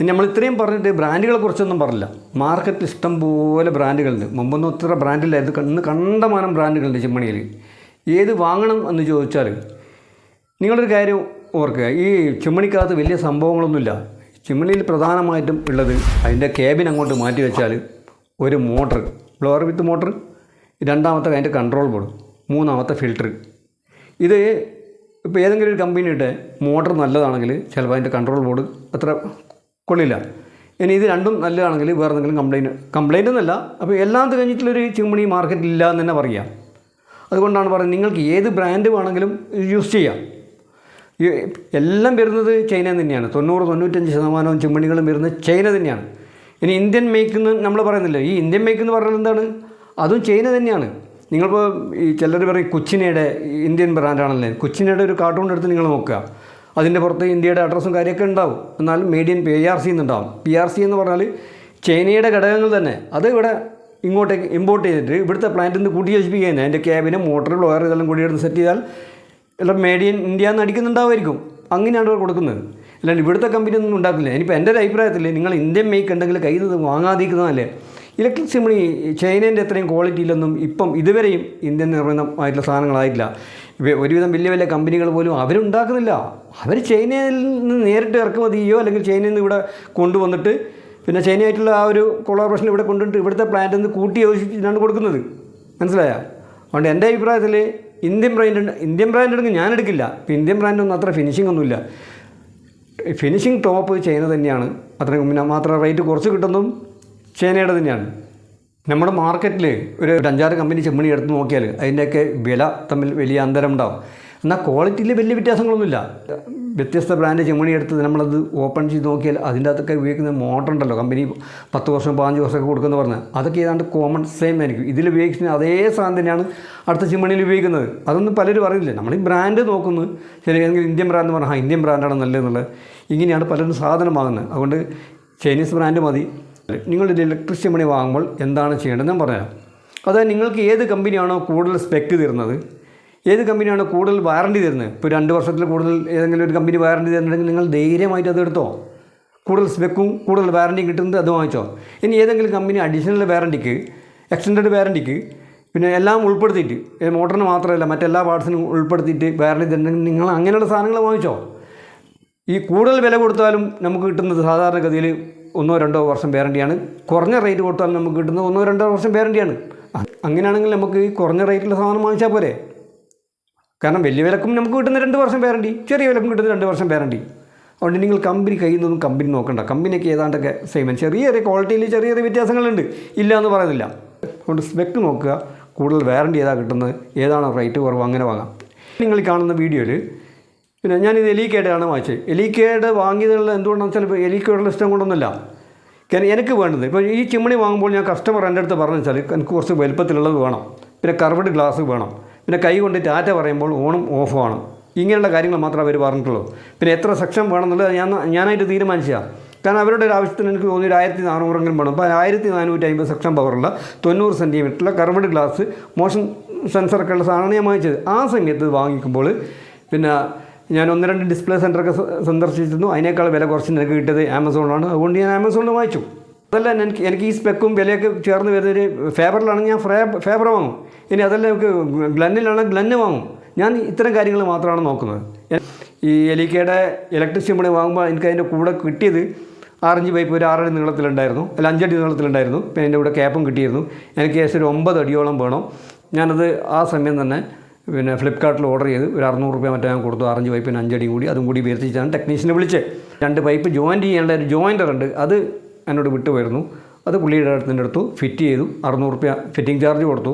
ഇനി നമ്മൾ ഇത്രയും പറഞ്ഞിട്ട് ബ്രാൻഡുകളെ കുറിച്ചൊന്നും പറഞ്ഞില്ല. മാർക്കറ്റിൽ ഇഷ്ടം പോലെ ബ്രാൻഡുകളുണ്ട് മുമ്പൊന്നും ഒത്തിരി ബ്രാൻഡില്ലായിരുന്നു ഇന്ന് കണ്ടമാനം ബ്രാൻഡുകളുണ്ട് ചെമ്മണിയിൽ. ഏത് വാങ്ങണം എന്ന് ചോദിച്ചാൽ നിങ്ങളൊരു കാര്യം ഓർക്കുക. ഈ ചെമ്മണിക്കകത്ത് വലിയ സംഭവങ്ങളൊന്നുമില്ല. ചിമ്മണിയിൽ പ്രധാനമായിട്ടും ഉള്ളത് അതിന്റെ കേബിൻ അങ്ങോട്ട് മാറ്റി വെച്ചാൽ ഒരു മോട്ടർ ബ്ലോർ വിത്ത് മോട്ടർ രണ്ടാമത്തെ അതിന്റെ കൺട്രോൾ ബോർഡ് മൂന്നാമത്തെ ഫിൽറ്റർ ഇത് ഇപ്പോൾ ഏതെങ്കിലും ഒരു കമ്പനിയുടെ മോട്ടർ നല്ലതാണെങ്കിൽ ചിലപ്പോൾ അതിന്റെ കൺട്രോൾ ബോർഡ് അത്ര കൊള്ളില്ല. ഇനി ഇത് രണ്ടും നല്ലതാണെങ്കിൽ വേറെ എന്തെങ്കിലും കംപ്ലൈന്റ് കംപ്ലൈന്റ് എന്നല്ല. അപ്പോൾ എല്ലാം കഴിഞ്ഞിട്ടുള്ളൊരു ചിമ്മിണി മാർക്കറ്റിൽ ഇല്ല എന്ന് തന്നെ പറയാം. അതുകൊണ്ടാണ് പറയുന്നത് നിങ്ങൾക്ക് ഏത് ബ്രാൻഡ് വേണമെങ്കിലും യൂസ് ചെയ്യാം. എല്ലാം വരുന്നത് ചൈന തന്നെയാണ്. തൊണ്ണൂറ് തൊണ്ണൂറ്റഞ്ച് ശതമാനവും ചുമണികളും വരുന്നത് ചൈന തന്നെയാണ്. ഇനി ഇന്ത്യൻ മേക്ക് എന്ന് നമ്മൾ പറയുന്നില്ല ഈ ഇന്ത്യൻ മേക്ക് എന്ന് പറഞ്ഞാൽ എന്താണ്? അതും ചൈന തന്നെയാണ്. നിങ്ങളിപ്പോൾ ഈ ചിലർ പറയും കൊച്ചിനയുടെ ഇന്ത്യൻ ബ്രാൻഡാണല്ലേ കൊച്ചിനയുടെ ഒരു കാർട്ടൂൺ എടുത്ത് നിങ്ങൾ നോക്കുക. അതിന്റെ പുറത്ത് ഇന്ത്യയുടെ അഡ്രസ്സും കാര്യമൊക്കെ ഉണ്ടാവും. എന്നാൽ made in P R C എന്നുണ്ടാവും. P R C എന്ന് പറഞ്ഞാൽ ചൈനയുടെ ഘടകങ്ങൾ തന്നെ. അത് ഇവിടെ ഇങ്ങോട്ടേക്ക് ഇമ്പോർട്ട് ചെയ്തിട്ട് ഇവിടുത്തെ പ്ലാന്റിൽ നിന്ന് കൂട്ടി യോജിപ്പിക്കുക തന്നെ അതിന്റെ ക്യാബിനും മോട്ടർ ബ്ലോയർ ഇതെല്ലാം കൂടി എടുത്ത് സെറ്റ് ചെയ്താൽ എല്ലാം മേഡ് ഇൻ ഇന്ത്യ എന്ന് അടിക്കുന്നുണ്ടാവുമായിരിക്കും. അങ്ങനെയാണ് കൊടുക്കുന്നത്. അല്ലാണ്ട് ഇവിടുത്തെ കമ്പനി ഒന്നും ഉണ്ടാക്കില്ല ഇനിയിപ്പോൾ എന്റെ ഒരു അഭിപ്രായത്തിൽ നിങ്ങൾ ഇന്ത്യൻ മേക്ക് ഉണ്ടെങ്കിൽ കയ്യിൽ നിന്ന് വാങ്ങാതിരിക്കുന്നതല്ലേ? ഇലക്ട്രിക് സിമിണി ചൈനേന്റെ അത്രയും ക്വാളിറ്റിയിലൊന്നും ഇപ്പം ഇതുവരെയും ഇന്ത്യൻ നിർമ്മിതമായിട്ടുള്ള സാധനങ്ങളായിട്ടില്ല. ഒരുവിധം വലിയ വലിയ കമ്പനികൾ പോലും അവരുണ്ടാക്കുന്നില്ല. അവർ ചൈനയിൽ നിന്ന് നേരിട്ട് ഇറക്കുമതി ചെയ്യോ? അല്ലെങ്കിൽ ചൈനയിൽ നിന്ന് ഇവിടെ കൊണ്ടുവന്നിട്ട് പിന്നെ ചൈനയായിട്ടുള്ള ആ ഒരു കൊളാബറേഷൻ ഇവിടെ കൊണ്ടുവന്നിട്ട് ഇവിടുത്തെ പ്ലാന്റിൽ നിന്ന് കൂട്ടി യോജിപ്പിച്ചിട്ടാണ് കൊടുക്കുന്നത്. മനസ്സിലായോ? അതുകൊണ്ട് എന്റെ അഭിപ്രായത്തിൽ ഇന്ത്യൻ ബ്രാൻഡ് ഇന്ത്യൻ ബ്രാൻഡ് എടുക്കും ഞാൻ എടുക്കില്ല. ഇപ്പം ഇന്ത്യൻ ബ്രാൻഡൊന്നും അത്ര ഫിനിഷിംഗ് ഒന്നുമില്ല. ഫിനിഷിംഗ് ടോപ്പ് ചൈന തന്നെയാണ്. അത്രയും പിന്നെ മാത്രം റേറ്റ് കുറച്ച് കിട്ടുന്നതും ചൈനയുടെ തന്നെയാണ്. നമ്മുടെ മാർക്കറ്റിൽ ഒരു അഞ്ചാറ് കമ്പനി ചെമ്മണി എടുത്ത് നോക്കിയാൽ അതിന്റെയൊക്കെ വില തമ്മിൽ വലിയ അന്തരം ഉണ്ടാവും. എന്നാൽ ക്വാളിറ്റിയിൽ വലിയ വ്യത്യാസങ്ങളൊന്നുമില്ല. വ്യത്യസ്ത ബ്രാൻഡ് ചെമ്മണി എടുത്ത് നമ്മളത് ഓപ്പൺ ചെയ്ത് നോക്കിയാൽ അതിന്റെ അകത്തൊക്കെ ഉപയോഗിക്കുന്ന മോട്ടർ ഉണ്ടല്ലോ കമ്പനി പത്ത് വർഷം പതിനഞ്ച് വർഷമൊക്കെ കൊടുക്കുന്ന പറഞ്ഞാൽ അതൊക്കെ ഏതാണ്ട് കോമൺ സെയിം ആയിരിക്കും. ഇതിൽ ഉപയോഗിക്കുന്ന അതേ സാധനം തന്നെയാണ് അടുത്ത ചെമ്മണിയിൽ ഉപയോഗിക്കുന്നത്. അതൊന്നും പലരും അറിയില്ല നമ്മൾ ഈ ബ്രാൻഡ് നോക്കുന്നു. ശരി ഏതെങ്കിലും ഇന്ത്യൻ ബ്രാൻഡ് പറഞ്ഞാൽ ആ ഇന്ത്യൻ ബ്രാൻഡാണ് നല്ലതെന്നുള്ളത് ഇങ്ങനെയാണ് പലരും സാധനം വാങ്ങുന്നത്. അതുകൊണ്ട് ചൈനീസ് ബ്രാൻഡ് മതി. നിങ്ങളൊരു ഇലക്ട്രിക് ചെമ്മണി വാങ്ങുമ്പോൾ എന്താണ് ചെയ്യേണ്ടത് ഞാൻ പറയാം. അതായത് നിങ്ങൾക്ക് ഏത് കമ്പനിയാണോ കൂടുതൽ സ്പെക്ക് തരുന്നത് ഏത് കമ്പനിയാണ് കൂടുതൽ വാറണ്ടി തരുന്നത്? ഇപ്പോൾ രണ്ട് വർഷത്തിൽ കൂടുതൽ ഏതെങ്കിലും ഒരു കമ്പനി വാറണ്ടി തരുന്നുണ്ടെങ്കിൽ നിങ്ങൾ ധൈര്യമായിട്ട് അത് എടുത്തോ? കൂടുതൽ സ്പെക്കും കൂടുതൽ വാറണ്ടി കിട്ടുന്നത് അത് വാങ്ങിച്ചോ? ഇനി ഏതെങ്കിലും കമ്പനി അഡീഷണൽ വാറണ്ടിക്ക് എക്സ്റ്റൻഡ് വാറണ്ടിക്ക് പിന്നെ എല്ലാം ഉൾപ്പെടുത്തിയിട്ട് മോട്ടറിന് മാത്രമല്ല മറ്റെല്ലാ പാർട്സിനും ഉൾപ്പെടുത്തിയിട്ട് വാറണ്ടി തരുന്നെങ്കിൽ നിങ്ങൾ അങ്ങനെയുള്ള സാധനങ്ങൾ വാങ്ങിച്ചോ? ഈ കൂടുതൽ വില കൊടുത്താലും നമുക്ക് കിട്ടുന്നത് സാധാരണഗതിയിൽ ഒന്നോ രണ്ടോ വർഷം വാറണ്ടിയാണ് കുറഞ്ഞ റേറ്റ് കൊടുത്താലും നമുക്ക് കിട്ടുന്നത് ഒന്നോ രണ്ടോ വർഷം വാറണ്ടിയാണ് അങ്ങനെയാണെങ്കിൽ നമുക്ക് ഈ കുറഞ്ഞ റേറ്റിലുള്ള സാധനം വാങ്ങിച്ചാൽ പോരെ? കാരണം വലിയ വിലക്കും നമുക്ക് കിട്ടുന്ന രണ്ട് വർഷം വേറണ്ടി ചെറിയ വിലക്കും കിട്ടുന്ന രണ്ട് വർഷം വേറണ്ടി അതുകൊണ്ട് നിങ്ങൾ കമ്പനി കയ്യിൽ കമ്പനി നോക്കണ്ട. കമ്പനിയൊക്കെ ഏതാണ്ടൊക്കെ സെയിം ചെറിയ ചെറിയ ക്വാളിറ്റിയിൽ ചെറിയ ചെറിയ വ്യത്യാസങ്ങളുണ്ട്. ഇല്ല എന്ന് പറയുന്നില്ല. അതുകൊണ്ട് സ്പെക്ക് നോക്കുക. കൂടുതൽ വാറണ്ടി ഏതാ കിട്ടുന്നത്? ഏതാണോ റേറ്റ് കുറവ്? അങ്ങനെ വാങ്ങാം. നിങ്ങൾ കാണുന്ന വീഡിയോയിൽ പിന്നെ ഞാനിത് എലിക്കേഡാണ് വാങ്ങിച്ചത്. എലിക്കേഡ് വാങ്ങിയതുള്ള എന്തുകൊണ്ടാണ് വെച്ചാൽ ഇപ്പോൾ എലിക്കേഡുള്ള ഇഷ്ടം കൊണ്ടൊന്നുമില്ല. കാരണം എനിക്ക് വേണ്ടത് ഇപ്പോൾ ഈ ചിമ്മണി വാങ്ങുമ്പോൾ ഞാൻ കസ്റ്റമർ എന്റെ അടുത്ത് പറഞ്ഞു വെച്ചാൽ എനിക്ക് കുറച്ച് വലുപ്പത്തിലുള്ളത് വേണം. പിന്നെ കർവഡ് ഗ്ലാസ് വേണം. പിന്നെ കൈ കൊണ്ട് ടാറ്റ പറയുമ്പോൾ ഓണും ഓഫും ആണ് ഇങ്ങനെയുള്ള കാര്യങ്ങൾ മാത്രമേ അവർ പറഞ്ഞിട്ടുള്ളൂ. പിന്നെ എത്ര സെക്ഷൻ വേണമെന്നുള്ളത് ഞാൻ ഞാനായിട്ട് തീരുമാനിച്ചതാണ് കാരണം അവരുടെ ഒരു ആവശ്യത്തിന് എനിക്ക് തോന്നി ഒരു ആയിരത്തി നാനൂറെങ്കിലും വേണം. അപ്പോൾ ആയിരത്തി നാനൂറ്റി അമ്പത് സെക്ഷൻ പവറുള്ള തൊണ്ണൂറ് സെന്റിമീറ്ററിലെ കർവഡ് ഗ്ലാസ് മോഷൻ സെൻസറൊക്കെ ഉള്ള സാധനമാണ് ഞാൻ വാങ്ങിച്ചത്. ആ സമയത്ത് വാങ്ങിക്കുമ്പോൾ പിന്നെ ഞാൻ ഒന്ന് രണ്ട് ഡിസ്പ്ലേ സെന്ററൊക്കെ സ- സന്ദർശിച്ചിരുന്നു. അതിനേക്കാൾ വില കുറച്ച് എനിക്ക് കിട്ടിയത് ആമസോണിലാണ് അതുകൊണ്ട് ഞാൻ ആമസോണിൽ വാങ്ങിച്ചു. അതല്ല എനിക്ക് എനിക്ക് ഈ സ്പെക്കും വിലയൊക്കെ ചേർന്ന് വരുന്നൊരു ഫേബറിലാണെങ്കിൽ ഞാൻ ഫ്രേ ഫേബർ വാങ്ങും. ഇനി അതല്ല എനിക്ക് ഗ്ലന്നിലാണെങ്കിൽ ഗ്ലന്ന് വാങ്ങും. ഞാൻ ഇത്തരം കാര്യങ്ങൾ മാത്രമാണ് നോക്കുന്നത്. ഈ എലിക്കയുടെ ഇലക്ട്രിസിറ്റി മണി വാങ്ങുമ്പോൾ എനിക്ക് അതിന്റെ കൂടെ കിട്ടിയത് ആറഞ്ച് പൈപ്പ് ഒരു ആറടി നീളത്തിലുണ്ടായിരുന്നു. അല്ല അഞ്ചടി നീളത്തിലുണ്ടായിരുന്നു. പിന്നെ എന്റെ കൂടെ ക്യാപ്പും കിട്ടിയിരുന്നു. എനിക്ക് ഏകദേശം ഒരു ഒമ്പത് അടിയോളം വേണം. ഞാനത് ആ സമയം തന്നെ പിന്നെ ഫ്ലിപ്കാർട്ടിൽ ഓർഡർ ചെയ്ത് ഒരു അറുന്നൂറ് റുപ്യ മറ്റേ ഞാൻ കൊടുത്തു. ആറഞ്ച് പൈപ്പിന് അഞ്ചടിയും കൂടി. അതും കൂടി വരുത്തിച്ചാണ് ടെക്നീഷ്യനെ വിളിച്ച് രണ്ട് പൈപ്പ് ജോയിന്റ് ചെയ്യേണ്ട ഒരു ജോയിന്റർ ഉണ്ട്. അത് എന്നോട് വിട്ടു വരുന്നു അത് പുള്ളിയുടെ അടുത്തിന്റെ അടുത്തു ഫിറ്റ് ചെയ്തു. അറുന്നൂറ് റുപ്യ ഫിറ്റിംഗ് ചാർജ് കൊടുത്തു.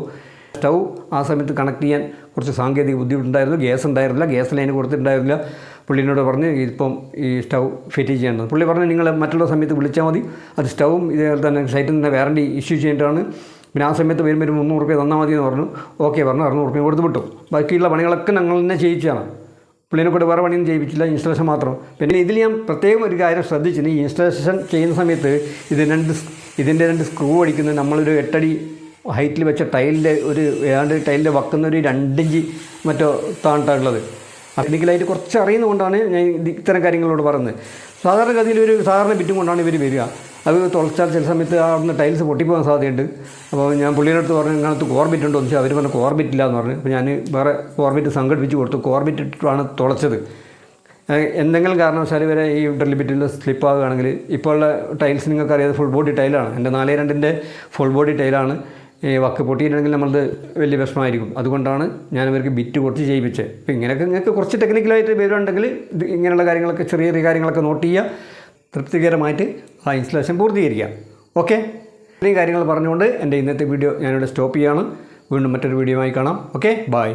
സ്റ്റൗ ആ സമയത്ത് കണക്ട് ചെയ്യാൻ കുറച്ച് സാങ്കേതിക ബുദ്ധിമുട്ടുണ്ടായിരുന്നു. ഗ്യാസ് ഉണ്ടായിരുന്നില്ല. Gas line കൊടുത്തിട്ടുണ്ടായിരുന്നില്ല. പുള്ളിനോട് പറഞ്ഞ് ഇപ്പം ഈ സ്റ്റൗ ഫിറ്റ് ചെയ്യേണ്ടത്. പുള്ളി പറഞ്ഞു നിങ്ങൾ മറ്റുള്ള സമയത്ത് വിളിച്ചാൽ മതി. അത് സ്റ്റൗവും ഇതേപോലെ തന്നെ സൈറ്റിൽ നിന്ന് വാറണ്ടി ഇഷ്യൂ ചെയ്തിട്ടാണ്. പിന്നെ ആ സമയത്ത് വരുമ്പോൾ ഒരു മുന്നൂറ് റുപ്യ തന്നാൽ മതി എന്ന് പറഞ്ഞു. ഓക്കെ പറഞ്ഞു അറുന്നൂറ് റുപ്യ കൊടുത്ത് വിട്ടു. ബാക്കിയുള്ള പണികളൊക്കെ ഞങ്ങൾ തന്നെ ചെയ്യിച്ചാണ് പുള്ളിനെ കൂടെ വേറെ പണിയൊന്നും ചെയ്യിപ്പിച്ചില്ല ഇൻസ്റ്റലേഷൻ മാത്രം. പിന്നെ ഇതിൽ ഞാൻ പ്രത്യേകം ഒരു കാര്യം ശ്രദ്ധിച്ചിന് ഇൻസ്റ്റലേഷൻ ചെയ്യുന്ന സമയത്ത് ഇത് രണ്ട് ഇതിന്റെ രണ്ട് സ്ക്രൂ അടിക്കുന്നത് നമ്മളൊരു എട്ടടി ഹൈറ്റിൽ വെച്ച ടൈലിന്റെ ഒരു ഏതാണ്ട് ടൈലിന്റെ വക്കുന്ന ഒരു രണ്ടിഞ്ച് മറ്റോ താണിട്ടുള്ളത് അതിന്റെ കുറച്ച് അറിയുന്നതുകൊണ്ടാണ് ഞാൻ ഇത്തരം കാര്യങ്ങളോട് പറയുന്നത്. സാധാരണ ഗതിയിൽ ഒരു സാധാരണ ബിറ്റും കൊണ്ടാണ് ഇവർ വരിക. അത് തുളച്ചാൽ ചില സമയത്ത് അവിടുന്ന് ടൈൽസ് പൊട്ടിപ്പോകാൻ സാധ്യതയുണ്ട്. അപ്പോൾ ഞാൻ പുള്ളിയുടെ അടുത്ത് പറഞ്ഞു ഇങ്ങനത്തെ കോർബിറ്റ് ഉണ്ടോ? എന്ന് ചോദിച്ചാൽ അവർ പറഞ്ഞു കോർബിറ്റ് ഇല്ല എന്ന് പറഞ്ഞു. അപ്പോൾ ഞാൻ വേറെ കോർബിറ്റ് സംഘടിപ്പിച്ച് കൊടുത്തു. കോർബിറ്റ് ഇട്ടിട്ടാണ് തുളച്ചത്. എന്തെങ്കിലും കാരണവശാൽ ഇവരെ ഈ ഡ്രിൽ ബിറ്റിൽ സ്ലിപ്പ് ആവുകയാണെങ്കിൽ ഇപ്പോൾ ഉള്ള ടൈൽസ് നിങ്ങൾക്ക് അറിയാതെ ഫുൾ ബോഡി ടൈലാണ് എന്റെ നാല് രണ്ടിന്റെ ഫുൾ ബോഡി ടൈലാണ് ഈ വക്ക് പൊട്ടിയിട്ടുണ്ടെങ്കിൽ നമ്മളത് വലിയ വിഷമമായിരിക്കും. അതുകൊണ്ടാണ് ഞാൻ ഇവർക്ക് ബിറ്റ് കുറച്ച് ചെയ്യിപ്പിച്ചത്. അപ്പോൾ ഇങ്ങനെയൊക്കെ നിങ്ങൾക്ക് കുറച്ച് ടെക്നിക്കലായിട്ട് വരുന്നുണ്ടെങ്കിൽ ഇത് ഇങ്ങനെയുള്ള കാര്യങ്ങളൊക്കെ ചെറിയ ചെറിയ കാര്യങ്ങളൊക്കെ നോട്ട് ചെയ്യുക. തൃപ്തികരമായിട്ട് ആ ഇൻസ്റ്റലേഷൻ പൂർത്തീകരിക്കാം. ഓക്കെ? ഇത്രയും കാര്യങ്ങൾ പറഞ്ഞുകൊണ്ട് എന്റെ ഇന്നത്തെ വീഡിയോ ഞാനിവിടെ സ്റ്റോപ്പ് ചെയ്യുകയാണ് വീണ്ടും മറ്റൊരു വീഡിയോ ആയി കാണാം. ഓക്കെ? ബായ്